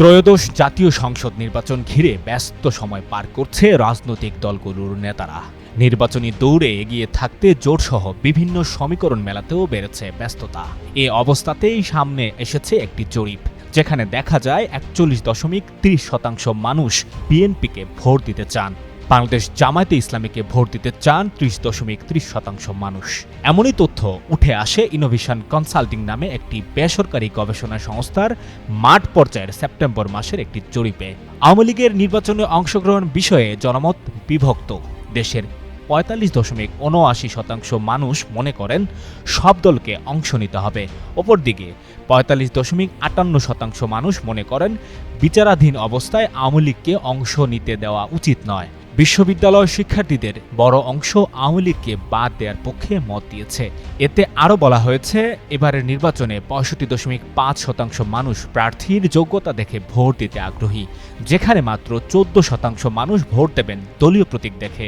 ত্রয়োদশ জাতীয় সংসদ নির্বাচন ঘিরে ব্যস্ত সময় পার করছে রাজনৈতিক দলগুলোর নেতারা। নির্বাচনী দৌড়ে এগিয়ে থাকতে জোটসহ বিভিন্ন সমীকরণ মেলাতেও বেড়েছে ব্যস্ততা। এ অবস্থাতেই সামনে এসেছে একটি জরিপ, যেখানে দেখা যায় একচল্লিশ দশমিক ত্রিশ শতাংশ মানুষ বিএনপিকে ভোট দিতে চান। বাংলাদেশ জামায়াতে ইসলামীকে ভোট দিতে চান ত্রিশ দশমিক ত্রিশ শতাংশ মানুষ। এমনই তথ্য উঠে আসে ইনোভেশন কনসাল্টিং নামে একটি বেসরকারি গবেষণা সংস্থার মাঠ পর্যায়ের সেপ্টেম্বর মাসের একটি জরিপে। আওয়ামী লীগের নির্বাচনে অংশগ্রহণ বিষয়ে জনমত বিভক্ত। দেশের পঁয়তাল্লিশ দশমিক উনআশি শতাংশ মানুষ মনে করেন সব দলকে অংশ নিতে হবে। অপরদিকে পঁয়তাল্লিশ দশমিক আটান্ন শতাংশ মানুষ মনে করেন বিচারাধীন অবস্থায় আওয়ামী লীগকে অংশ নিতে দেওয়া উচিত নয়। বিশ্ববিদ্যালয় শিক্ষার্থীদের বড় অংশ আওয়ামী লীগকে বাদ দেওয়ার পক্ষে মত দিয়েছে। এতে আরও বলা হয়েছে, এবারের নির্বাচনে পঁয়ষট্টি দশমিক পাঁচ শতাংশ মানুষ প্রার্থীর যোগ্যতা দেখে ভোট দিতে আগ্রহী, যেখানে মাত্র চোদ্দ শতাংশ মানুষ ভোট দেবেন দলীয় প্রতীক দেখে।